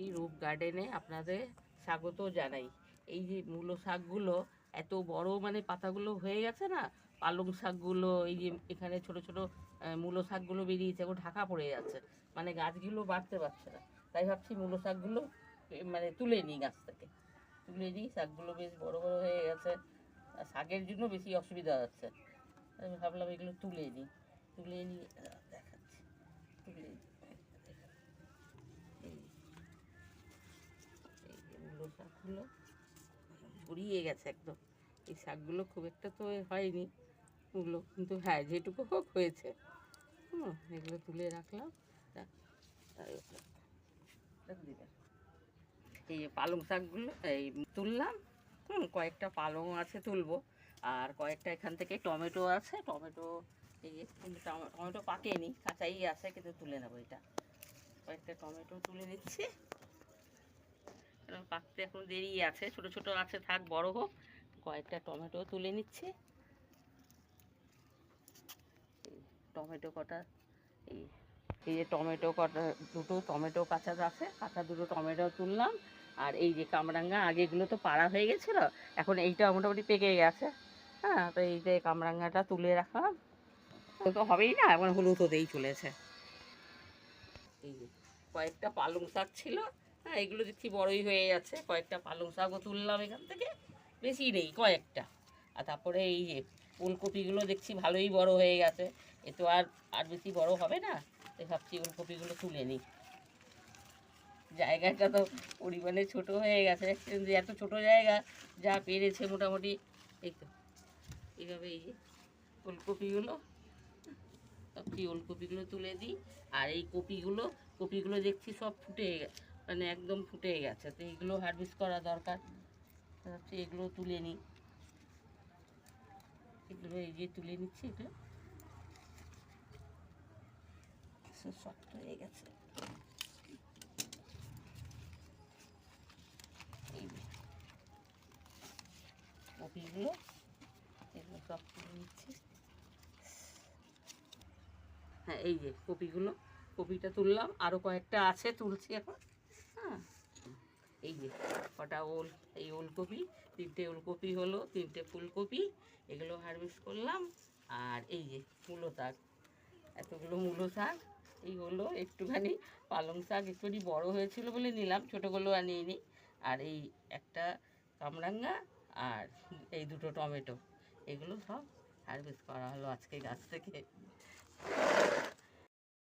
এই রূপ গার্ডেনে আপনাদের স্বাগত জানাই। এই যে মূলো শাকগুলো, এত বড় মানে পাতাগুলো হয়ে গেছে না? পালং শাকগুলো, এই যে এখানে ছোট ছোট মূলো শাকগুলো বেরিয়েছে, এখন ঢাকা পড়ে যাচ্ছে। মানে গাছগুলো বাড়তে পারছে না। তাই ভাবছি মূলো শাকগুলো মানে তুলে নিই গাছ থেকে। তুলে নিই, শাকগুলো বেশ বড় বড় হয়ে গেছে। শাকের জন্য বেশি অসুবিধা হচ্ছে। আমি ভাবলাম এগুলো তুলে নিই। তুলে নিয়ে দেখাচ্ছি। তুলে নিই। এই এই যে মূলো শাকগুলো ছড়িয়ে গেছে একদম। এই শাকগুলো খুব একটা তো হয়নি মূলো কিন্তু হ্যাঁ যেটুকু হোক হয়েছে। হুম, এগুলো তুলে রাখলাম। এই পালং শাকগুলো, এই তুললাম। হুম, কয়েকটা পালং আছে তুলবো। আর কয়েকটা এখান থেকে টমেটো আছে। টমেটো, এই কিন্তু টমে- টমেটো পাকেনি, কাঁচাই আছে, কিন্তু তুলে নেব এটা। কয়েকটা টমেটো তুলে নিচ্ছি। পাকতে এখন দেরি আছে, ছোট ছোট আছে, থাক, বড় হোক। কয়েকটা টমেটো তুলে নিচ্ছি। টমেটো কটা, এই এই যে টমেটো কটা, দুটো টমেটো কাঁচা আছে কাঁচা দুটো টমেটো তুললাম। আর এই যে কামরাঙ্গা, আগেগুলো তো পাড়া হয়ে গেছিল, এখন এইটা মোটামুটি পেকে গেছে। হ্যাঁ তো এই যে কামরাঙ্গাটা তুলে রাখলাম। তো তো হবেই না, এখন হলুদ হতেই চলেছে। এই কয়েকটা পালং শাক ছিল হ্যাঁ এগুলো দেখছি বড়ই হয়ে যাচ্ছে কয়েকটা পালং শাকও তুললাম এখান থেকে। বেশি নেই, কয়েকটা। আর তারপরে এই যে ফুলকপিগুলো দেখছি ভালোই বড় হয়ে গেছে। এ তো আর আর বেশি বড় হবে না। তাই ভাবছি ফুলকপিগুলো তুলে নিই। জায়গাটা তো পরিমাণে ছোট হয়ে গেছে। কিন্তু এত ছোট জায়গা, যা পেরেছে মোটামুটি। এই তো, এইভাবে এই যে ফুলকপিগুলো ভাবছি ওলকপিগুলো তুলে দিই। আর এই কপিগুলো কপিগুলো দেখছি সব ফুটে গে- মানে একদম ফুটে গেছে। তো এগুলো হারভেস্ট করা দরকার। ভাবছি এগুলো তুলে নিই। এগুলো এই যে তুলে নিচ্ছি এগুলো শক্ত হয়ে গেছে। কপিগুলো, এগুলো সব তুলে নিচ্ছি। হ্যাঁ এই যে কপিগুলো, কপিটা তুললাম। আরও কয়েকটা আছে তুলছি এখন। হ্যাঁ। এই যে কটা ওল, এই ওলকপি, তিনটে ওলকপি হলো, তিনটে ফুলকপি, এগুলো হারভেস্ট করলাম। আর এই যে মূলো শাক, এতগুলো মূলো শাক, এই হলো একটুখানি পালং শাক, একটুখানি বড় হয়েছিল বলে নিলাম ছোটোগুলো নিইনি। আর এই একটা কামরাঙ্গা আর এই দুটো টমেটো, এগুলো সব হারভেস্ট করা হলো আজকে গাছ থেকে।